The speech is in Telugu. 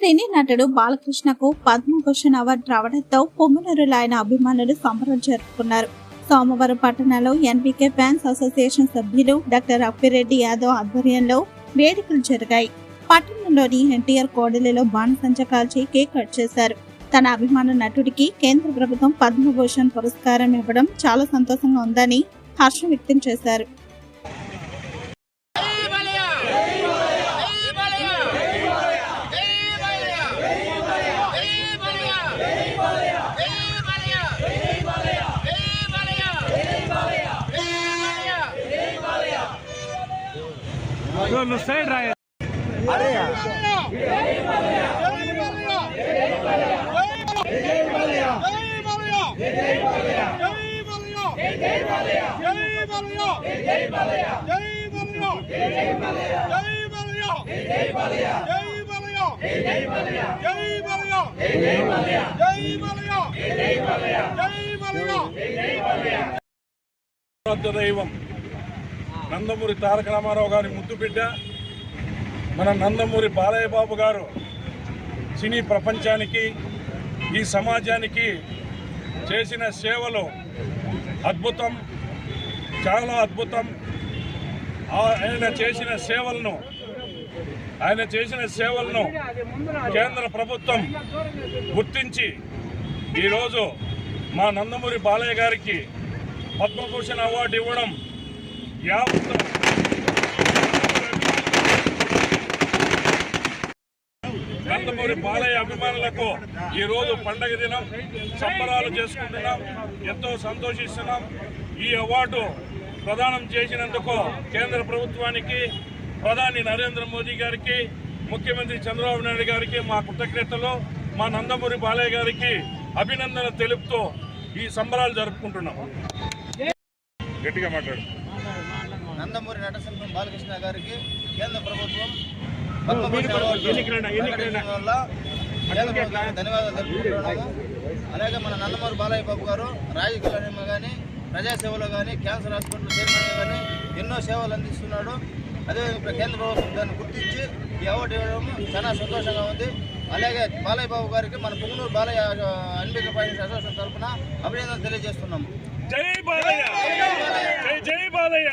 సినీ నటుడు బాలకృష్ణకు పద్మభూషణ్ అవార్డు రావడంతో పొంగునూరులో ఆయన అభిమానులు సంబరం జరుపుకున్నారు. సోమవారం పట్టణంలో ఎన్బీకే ఫ్యాన్స్ అసోసియేషన్ సభ్యులు డాక్టర్ అప్పిరెడ్డి యాదవ్ ఆధ్వర్యంలో వేడుకలు జరిగాయి. పట్టణంలోని ఎన్టీఆర్ కోడలిలో బాణసంచ కాల్చి కేక్ కట్ చేశారు. తన అభిమాన నటుడికి కేంద్ర ప్రభుత్వం పద్మభూషణ్ పురస్కారం ఇవ్వడం చాలా సంతోషంగా ఉందని హర్షం వ్యక్తం చేశారు. No, no sé, Israel. దైవం నందమూరి తారక రామారావు గారి ముద్దు బిడ్డ మన నందమూరి బాలయ్య బాబు గారు సినీ ప్రపంచానికి ఈ సమాజానికి చేసిన సేవలు అద్భుతం చాలా అద్భుతం. ఆ- ఆయన చేసిన సేవలను ఆయన చేసిన సేవలను కేంద్ర ప్రభుత్వం గుర్తించి ఈరోజు మా నందమూరి బాలయ్య గారికి పద్మభూషణ్ అవార్డు ఇవ్వడం యావత్ నందమూరి బాలయ్య అభిమానులకు ఈ రోజు పండగ దినం. సంబరాలు చేసుకుంటున్నాం. ఎంతో సంతోషిస్తున్నాం. ఈ అవార్డు ప్రదానం చేసినందుకు కేంద్ర ప్రభుత్వానికి ప్రధాని నరేంద్ర మోదీ గారికి ముఖ్యమంత్రి చంద్రబాబు నాయుడు గారికి మా కృతజ్ఞతలు. మా నందమూరి బాలయ్య గారికి అభినందన తెలుపుతూ ఈ సంబరాలు జరుపుకుంటున్నాం. గట్టిగా మాట్లాడు. నందమూరి నటసింహం బాలకృష్ణ గారికి కేంద్ర ప్రభుత్వం ధన్యవాదాలు తెలుపుకుంటున్నాము. అలాగే మన నందమూరి బాలయ్య బాబు గారు రాజకీయంలో కానీ ప్రజాసేవలో కానీ క్యాన్సర్ హాస్పిటల్ చైర్మన్గా కానీ ఎన్నో సేవలు అందిస్తున్నాడు. అదేవిధంగా కేంద్ర ప్రభుత్వం దాన్ని గుర్తించి ఈ అవార్డు ఇవ్వడం చాలా సంతోషంగా ఉంది. అలాగే బాలయ్య బాబు గారికి మన పుంగనూరు బాలయ్య అన్బిక ఫైనాన్స్ అసోసియేషన్ తరఫున అభినందనలు తెలియజేస్తున్నాము. జై బాలయ్య! జై జై బాలయ్య!